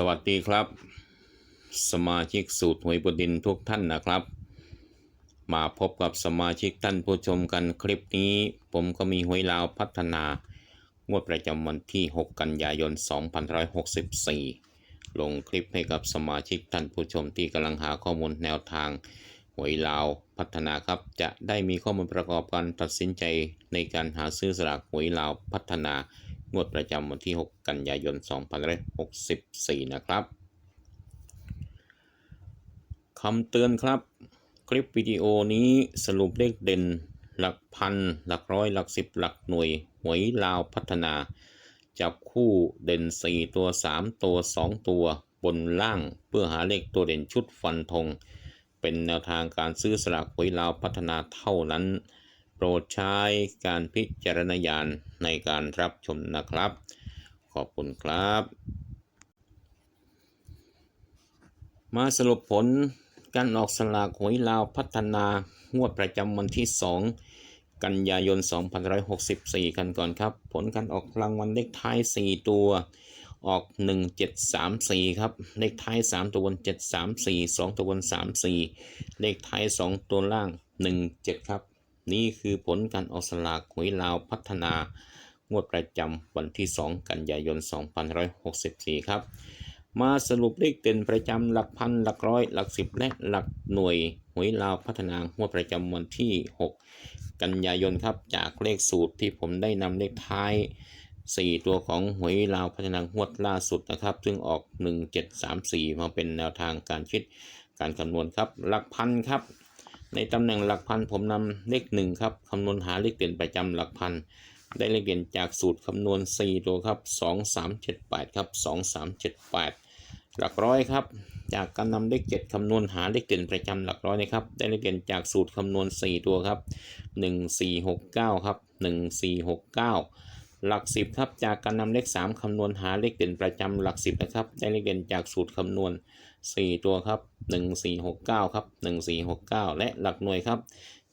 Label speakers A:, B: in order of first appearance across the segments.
A: สวัสดีครับ สมาชิกสูตรหวยบดินทุกท่านนะครับ มาพบกับสมาชิกท่านผู้ชมกันคลิปนี้ ผมก็มีหวยลาวพัฒนางวดประจำวันที่ 6 กันยายน 2564 ลงคลิปให้กับสมาชิกท่านผู้ชมที่กำลังหาข้อมูลแนวทางหวยลาวพัฒนาครับ จะได้มีข้อมูลประกอบการตัดสินใจในการหาซื้อสลากหวยลาวพัฒนา งวดประจำวันที่ 6 กันยายน 2564 นะครับคำเตือนครับ คลิปวิดีโอนี้สรุปเลขเด่น หลักพัน หลักร้อย หลักสิบ หลักหน่วย หวยลาวพัฒนา จับคู่เด่น 4 ตัว 3 ตัว 2 ตัว บนล่างเพื่อหาเลขตัวเด่นชุดฟันธงเป็นแนวทางการซื้อสลากหวยลาวพัฒนาเท่านั้น โปรดใช้การพิจารณญาณในการรับชมนะครับ ขอบคุณครับ มาสรุปผลการออกสลากหวยลาวพัฒนางวดประจำวันที่ 2 กันยายน 2564 กันก่อนครับ ผลการออกรางวัลเลขท้าย 4 ตัวออก 1734 ครับ เลขท้าย 3 ตัวบน734 2 ตัวบน34 เลขท้าย 2 ตัวล่าง 17 ครับ นี่คือผลการออกสลากหวยลาวพัฒนางวดประจำวันที่ 2 กันยายน 2564 ครับ มาสรุปเลขเด่นประจำหลักพันหลักร้อย หลักสิบและหลักหน่วยหวยลาวพัฒนางวดประจำวันที่ 6 กันยายนครับจากเลขสูตรที่ผมได้นำเลขท้าย 4 ตัวของหวยลาวพัฒนางวดล่าสุดนะครับ ซึ่งออก 1734 มาเป็นแนวทางการคิดการคำนวณครับ หลักพันครับ ในตำแหน่งหลักพันผมนำเลขหนึ่งครับคำนวณหาเลขเด่นประจำหลักพัน ได้เลขเด่นจากสูตรคำนวณ 4 ตัวครับ 2 3 7 8 ครับ 2 3 7 8 หลักร้อยครับ จากการนำเลข 7คำนวณหาเลขเด่นประจำหลักร้อยนะครับ ได้เลขเด่นจากสูตรคำนวณ 4 ตัวครับ 1 4 6 9 ครับ 1 4 6 9 หลัก 10ครับจากการนำเลข 3 คำนวณหาเลขเด่นประจำหลัก 10 นะครับ ได้เลขเด่นจากสูตรคำนวณ 4 ตัวครับ 1 4 6 9 ครับ 1 4 6 9 และหลักหน่วยครับ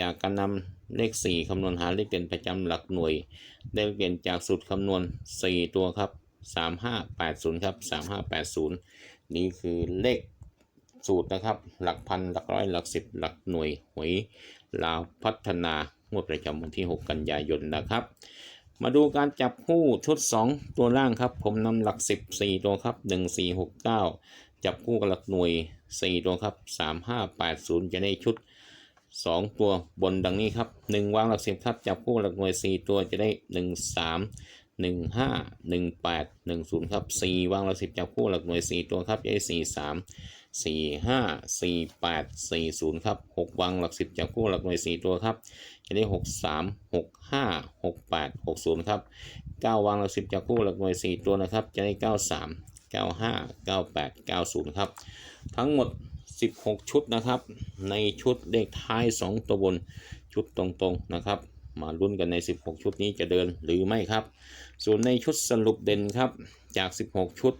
A: จากการนำเลข 4 คำนวณหาเลขเด่นประจำหลักหน่วย ได้เลขเด่นจากสูตรคำนวณ 4 ตัวครับ 3580 ครับ 3580 นี่คือเลขสูตรนะครับ หลักพันหลักร้อยหลักสิบหลักหน่วยหวยลาวพัฒนางวดประจำวันที่ 6 กันยายนนะครับ มาดูการจับคู่ชุด 2 ตัวล่างครับ ผมนำหลัก 10 4 ตัวครับ 1469 จับคู่กับหลักหน่วย 4 ตัวครับ 3580 จะได้ชุด 2 ตัวบนดังนี้ครับ 1 วางหลัก 10 ครับ จับคู่หลักหน่วย 4 ตัวจะได้ 1 3 1 5 1 8 1 0 ครับ 4 วางหลัก10จับคู่หลักหน่วย 4 ตัวครับจะได้4 3 4 5 4 8 4 0 ครับ 6 วางหลัก10จับคู่หลักหน่วย 4 ตัวครับจะได้ 6 3 6 5 6 8 6 0 ครับ 9 วางหลัก10จับคู่หลักหน่วย 4 ตัวนะครับ จะได้ 9 3 9 5 9 8 9 0 ครับ ทั้งหมด 16 ชุดนะครับ ในชุดเลขท้าย 2 ตัวบนชุดตรงๆนะครับ มาลุ้นกันใน 16 ชุดนี้จะเดินหรือไม่ครับ ส่วนในชุดสรุปเด่นครับจาก 16 ชุด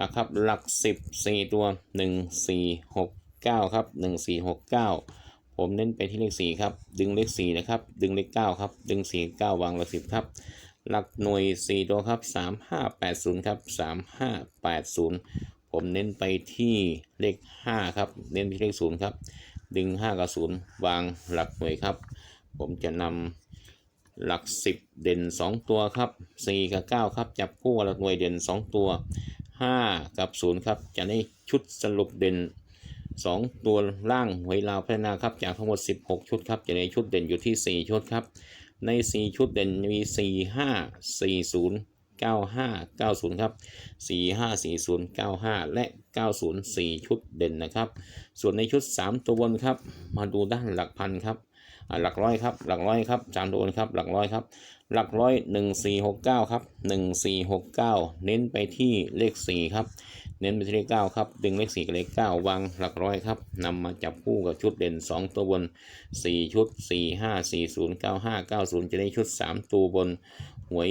A: นะครับหลัก 10 4 ตัว 1 4 6 9 ครับ 1 4 6 9 ผมเน้นไปที่เลข 4 ครับ ดึงเลข 4 นะครับ ดึงเลข 9 ครับ ดึง 4 9 วางหลัก 10 ครับ หลักหน่วย 4 ตัวครับ 3580 ครับ 3580 ผมเน้นไปที่เลข 5 ครับ เน้นที่เลข 0 ครับ ดึง 5 กับ 0 วางหลักหน่วยครับ ผมจะนำหลัก 10 เด่น 2 ตัวครับ 4 กับ 9 ครับจับคู่หลักหน่วยเด่น 2 ตัว 5 กับ 0 ครับ จะได้ชุดสรุปเด่น 2 ตัวล่างหวยลาวพัฒนาครับจากทั้งหมด 16 ชุดครับจะได้ชุดเด่นอยู่ที่ 4 ชุดครับ ใน 4 ชุดเด่นมี 4 5 4 0 95 90 ครับ 45 40 95 และ 90 4 ชุดเด่นนะครับ ส่วนในชุด 3 ตัวบนครับ มาดูด้านหลักพันครับ หลักร้อยครับหลักร้อยครับสามตัวบนครับหลักร้อยครับหลักร้อย1469ครับ1469เก้าเน้นไปที่เลข4ครับเน้นไปที่เลข9ครับดึงเลข4กับเลข9วางหลักร้อยครับนำมาจับคู่กับชุดเด่น2ตัวบน4ชุด4 5 4 0 9 5 9 0จะได้ชุด3ตัวบนหวย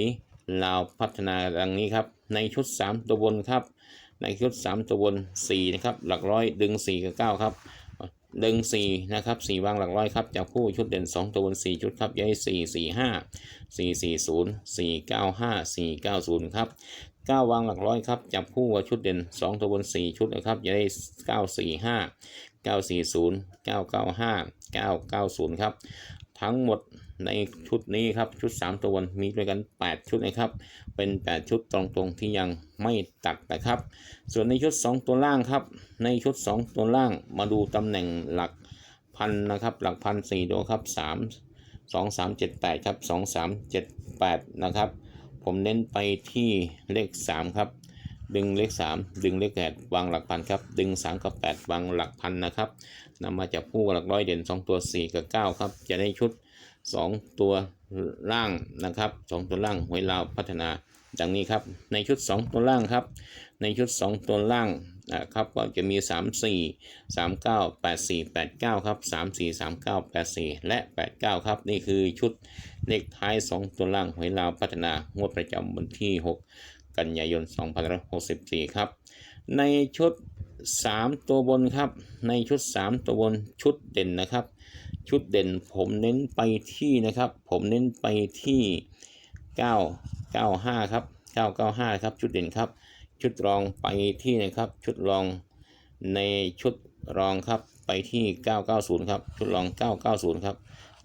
A: ลาวพัฒนาดังนี้ครับในชุด3ตัวบนครับในชุด3ตัวบน4นะครับหลักร้อยดึง4กับ9ครับ ดึง4นะครับ4วางหลักร้อยครับจับคู่ชุดเด่น 2 ตัวบน 4 ชุดครับย้าย4 4 5 4 4 0 4 9 5 4 9 0 ครับเก้าวางหลักร้อยครับจับคู่กับชุดเด่นสองตัวบนสี่ชุดนะครับจะได้เก้าสี่ห้าเก้าสี่ศูนย์เก้าเก้าห้าเก้าเก้าศูนย์ครับ ทั้งหมด ในชุดนี้ครับชุด 3 ตัวมีด้วยกัน 8 ชุดนะครับ เป็น 8 ชุดตรงๆที่ยังไม่ตัดนะครับ ส่วนในชุด 2 ตัวล่างครับ ในชุด 2 ตัวล่างมาดูตำแหน่งหลักพันนะครับ หลักพันสี่ตัวครับ 3 2 3 7 8ครับ2 3 7 8นะครับ ผมเน้นไปที่เลข 3 ครับ ดึงเลข 3 ดึงเลข8วางหลักพันครับ ดึง 3 กับ 8 วางหลักพันนะครับนำมาจากผู้หลักร้อยเด่น 2 ตัว 4 กับ 9 ครับ จะได้ชุด 2ตัวล่างนะครับ2ตัวล่างหวยลาวพัฒนาดังนี้ครับ ในชุด 2 ตัวล่างครับ ในชุด 2 ตัวล่างนะครับก็จะมี 3 4 3 9 8 4 8 9 ครับ 3 4 3 9 8 4 และ 8 9 ครับ นี่คือชุดเลขท้าย 2 ตัวล่างหวยลาวพัฒนางวดประจำวันที่ 6 กันยายน2564 ครับ ในชุด 3 ตัวบนครับ ในชุด 3 ตัวบนชุดเด่นนะครับ ชุดเด่นผมเน้นไปที่นะครับ ผมเน้นไปที่ 995 ครับ 995 ครับ ชุดเด่นครับ ชุดรองไปที่นะครับ ชุดรองในชุดรองครับไปที่ 990 ครับ ชุดรอง 990 ครับ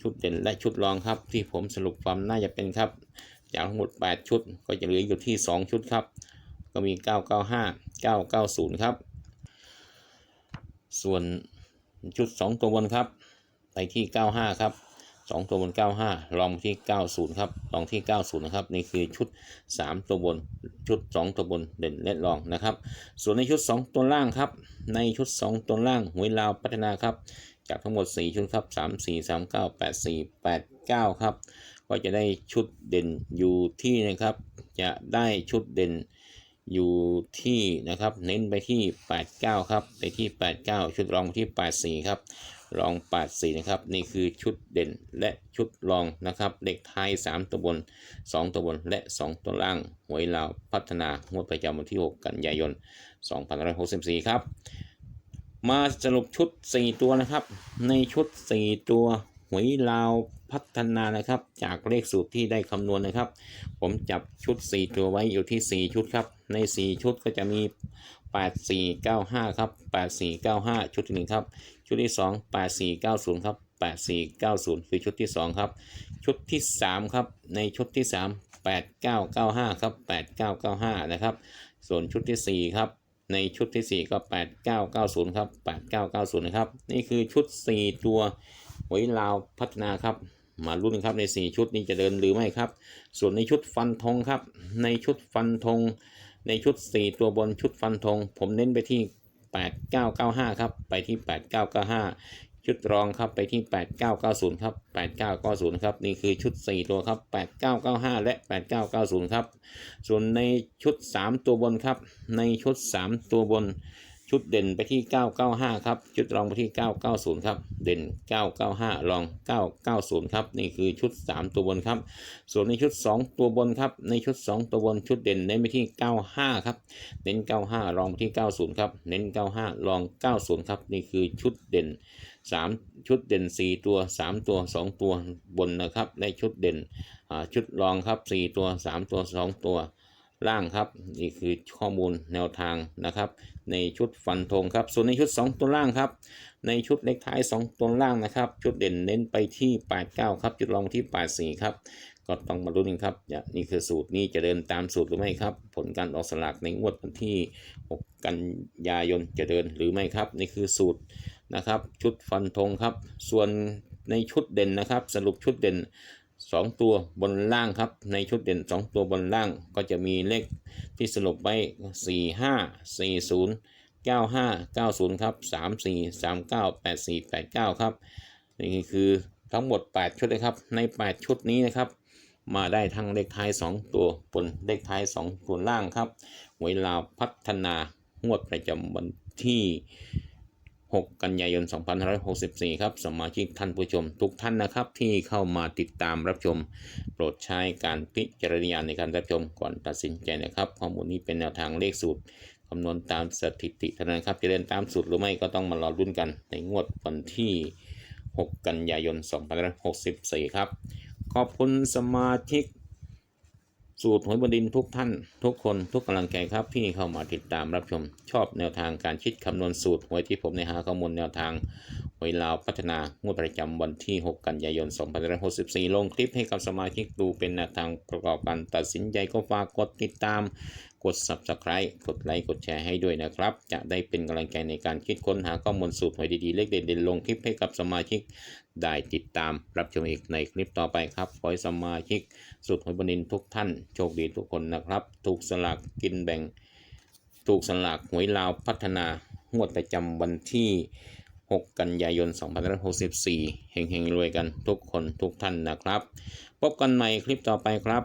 A: ชุดเด่นและชุดรองครับ ที่ผมสรุปความน่าจะเป็นครับ จากทั้งหมด 8 ชุดก็จะเหลืออยู่ที่ 2 ชุดครับ ก็มี 995 990 ครับ ส่วนชุด 2 ตัวบนครับ ไปที่ 95 ครับ2 ตัวบน 95 ลองที่ 90 ครับ ลองที่ 90 นะครับ นี่คือชุด 3 ตัวบน ชุด 2 ตัวบน เด่นและรองนะครับ ส่วนในชุด 2 ตัวล่างครับ ในชุด 2 ตัวล่างหวยลาวพัฒนาครับ จากทั้งหมด 4 ชุดครับ 3 4 3 9 8 4 8 9 ครับ ก็จะได้ชุดเด่นอยู่ที่นะครับ จะได้ชุดเด่นอยู่ที่นะครับ เน้นไปที่ 89 ครับ ไปที่ 89 ชุดรองไปที่ 84 ครับ รอง84นะครับ นี่คือชุดเด่นและชุดรองนะครับเลขท้าย 3 ตัวบน 2 ตัวบนและ 2 ตัวล่างหวยลาวพัฒนางวดประจำวันที่ 6 กันยายน2564 ครับ มาสรุปชุด 4 ตัวนะครับ ในชุด 4 ตัวหวยลาวพัฒนานะครับ จากเลขสูตรที่ได้คำนวณนะครับ ผมจับชุด 4 ตัวไว้อยู่ที่ 4 ชุดครับ ใน 4 ชุดก็จะมี 8495 ครับ 8495 ชุดที่1ครับ ชุดที่ 2 8490ครับ8490 คือชุดที่ 2 ครับ ชุดที่ 3 ครับ ในชุดที่ 3 8995 ครับ 8995 นะครับ ส่วนชุดทีสี่4 ครับ ในชุดทีสี่ 4 ก็ 8990 ครับ 8990 นะครับ นี่คือชุด 4 ตัวหวยลาวพัฒนาครับ มาลุ้นครับใน 4 ชุดนี้จะเดินหรือไม่ครับ ส่วนในชุดฟันธงครับ ในชุดฟันธง ในชุด 4 ตัวบนชุดฟันธง ผมเน้นไปที่ 8995 ครับ ไปที่ 8995 ชุดรองครับไปที่ 8990 ครับ 8990 ครับ นี่คือชุด 4 ตัวครับ 8995 และ 8990 ครับ ส่วนในชุด 3 ตัวบนครับ ในชุด 3 ตัวบน ชุดเด่นไปที่ 995 ครับ ชุดรองไปที่ 990 ครับ เด่น 995 รอง 990 ครับ นี่คือชุด 3 ตัวบนครับ ส่วนในชุด 2 ตัวบนครับ ในชุด 2 ตัวบนชุดเด่นเน้นไปที่ 95 ครับ เน้น 95 รองไปที่ 90 ครับ เน้น 95 รอง 90 ครับ นี่คือชุดเด่น 3 ชุดเด่น 4 ตัว 3 ตัว 2 ตัวบนนะครับและชุดเด่นชุดรองครับ 4 ตัว 3 ตัว 2 ตัวล่างครับ นี่คือข้อมูลแนวทางนะครับ ในชุดฟันธงครับ ส่วนในชุด 2 ตัวล่างครับ ในชุดเลขท้าย 2 ตัวล่างนะครับ ชุดเด่นเน้นไปที่ 89 ครับจุดรองที่ 84 ครับ ก็ต้องมาลุ้นกันครับนี่ยนี่คือสูตรนี้จะเดินตามสูตรหรือไม่ครับ ผลการออกสลากในงวดวันที่ 6 กันยายนจะเดินหรือไม่ครับ นี่คือสูตรนะครับ ชุดฟันธงครับ ส่วนในชุดเด่นนะครับ สรุปชุดเด่น 2ตัวบนล่างครับ ในชุดเด่น2ตัวบนล่างก็จะมีเลขที่สรุปไว้4 5 4 0 9 5 9 0ครับ3 4 3 9 8 4 8 9ครับนี่คือทั้งหมด 8 ชุดเลยครับ ใน 8 ชุดนี้นะครับ มาได้ทั้งเลขท้าย 2 ตัวบนเลขท้าย 2 ตัวล่างครับหวยลาวพัฒนางวดประจำวันที่ 6 กันยายน 2564 ครับ สมาชิกท่านผู้ชม ทุกท่านนะครับที่เข้ามาติดตามรับชม โปรดใช้การพิจารณญาณในการรับชมก่อนตัดสินใจนะครับ ข้อมูลนี้เป็นแนวทางเลขสูตรคำนวณตามสถิติเท่านั้นครับจะเดินตามสูตรหรือไม่ก็ต้องมารอรุ่นกัน ในงวดวันที่ 6 กันยายน 2564 ครับ ขอบคุณสมาชิก สูตรหวยบนดินทุกท่าน ทุกคนทุกกำลังใจครับที่เข้ามาติดตามรับชม ชอบแนวทางการคิดคำนวณสูตรหวยที่ผมในหาข้อมูลแนวทาง วยลาวพัฒนางวดประจำวันที่ 6 กันยายน 2564 ลงคลิปให้กับสมาชิกดูเป็นแนวทางประกอบการตัดสินใจก็ฝากกดติดตาม กด subscribe กดไลค์ กดแชร์ให้ด้วยนะครับ จะได้เป็นกำลังใจในการคิดค้นหาข้อมูลสูตรหวยดีๆ เลขเด่นๆ ลงคลิปให้กับสมาชิกได้ติดตาม รับชมอีกในคลิปต่อไปครับ ขอให้สมาชิกสูตรหวยบนินทุกท่าน โชคดีทุกคนนะครับ ถูกสลากกินแบ่ง ถูกสลากหวยลาวพัฒนางวดประจำวันที่ 6 กันยายน 2564 เฮงๆ รวยกันทุกคนทุกท่านนะครับ พบกันใหม่คลิปต่อไปครับ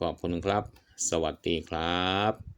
A: ขอบคุณครับ สวัสดีครับ